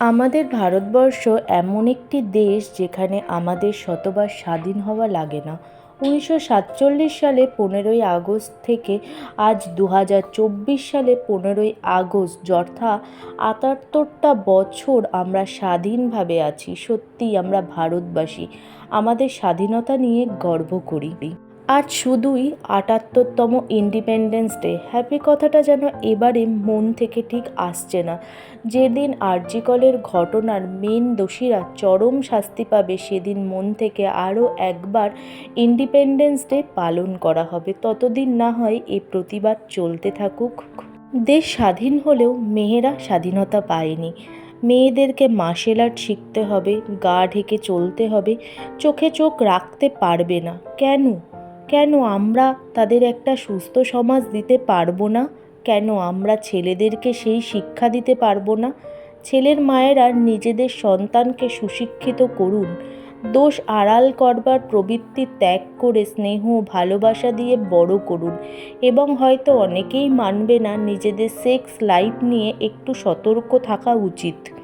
আমাদের ভারতবর্ষ এমন একটি দেশ যেখানে আমাদের শতবার স্বাধীন হওয়া লাগে না। উনিশশো সাতচল্লিশ সালে পনেরোই আগস্ট থেকে আজ দু হাজার চব্বিশ সালে পনেরোই আগস্ট যথা আটাত্তরটা বছর আমরা স্বাধীনভাবে আছি, সত্যিই আমরা ভারতবাসী। আমাদের স্বাধীনতা নিয়ে গর্ব করি। আজ শুধুই আটাত্তরতম ইন্ডিপেন্ডেন্স ডে হ্যাপি কথাটা যেন এবারে মন থেকে ঠিক আসছে না। যেদিন আরজিকলের ঘটনার মেন দোষীরা চরম শাস্তি পাবে, সেদিন মন থেকে আরও একবার ইন্ডিপেন্ডেন্স ডে পালন করা হবে। ততদিন না হয় এই প্রতিবাদ চলতে থাকুক। দেশ স্বাধীন হলেও মেয়েরা স্বাধীনতা পায়নি। মেয়েদেরকে মার্শাল আর্ট শিখতে হবে, গা ঢেকে চলতে হবে, চোখে চোখ রাখতে পারবে না। কেন? কেন আমরা তাদের একটা সুস্থ সমাজ দিতে পারব না? কেন আমরা ছেলেদেরকে সেই শিক্ষা দিতে পারব না? ছেলের মায়েরা নিজেদের সন্তানকে সুশিক্ষিত করুন। দোষ আড়াল করবার প্রবৃত্তি ত্যাগ করে স্নেহ ভালোবাসা দিয়ে বড় করুন। এবং হয়তো অনেকেই মানবে না নিজেদের সেক্স লাইফ নিয়ে একটু সতর্ক থাকা উচিত।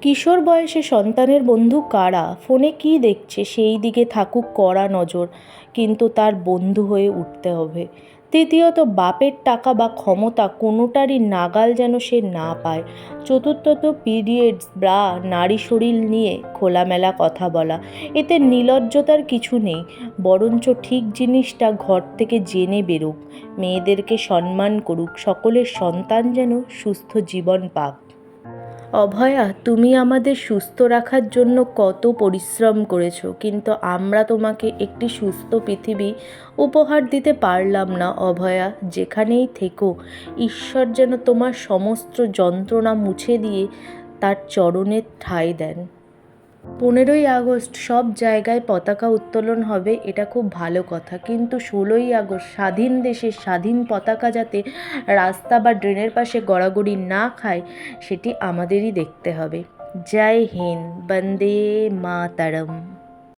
কিশোর বয়সে সন্তানের বন্ধু কারা? ফোনে কী দেখছে? সেই দিকে থাকুক কড়া নজর। কিন্তু তার বন্ধু হয়ে উঠতে হবে। তৃতীয়ত, বাপের টাকা বা ক্ষমতা কোনোটারই নাগাল যেন সে না পায়। চতুর্থত, পিরিয়ডস ব্রা নারী শরীর নিয়ে খোলামেলা কথা বলা। এতে নিলজ্জতার কিছু নেই। বরঞ্চ ঠিক জিনিসটা ঘর থেকে জেনে বেরোক। মেয়েদেরকে সম্মান করুক। সকলের সন্তান যেন সুস্থ জীবন পাক। অভয়া, তুমি আমাদের সুস্থ রাখার জন্য কত পরিশ্রম করেছ, কিন্তু আমরা তোমাকে একটি সুস্থ পৃথিবী উপহার দিতে পারলাম না অভয়া। যেখানেই থেকো, ঈশ্বর যেন তোমার সমস্ত যন্ত্রণা মুছে দিয়ে তার চরণের ঠাঁই দেন। পনেরোই আগস্ট সব জায়গায় পতাকা উত্তোলন হবে, এটা খুব ভালো কথা। কিন্তু ষোলোই আগস্ট স্বাধীন দেশের স্বাধীন পতাকা যাতে রাস্তা বা ড্রেনের পাশে গড়াগড়ি না খায়, সেটি আমাদেরই দেখতে হবে। জয় হিন্দ, বন্দে মাতরম।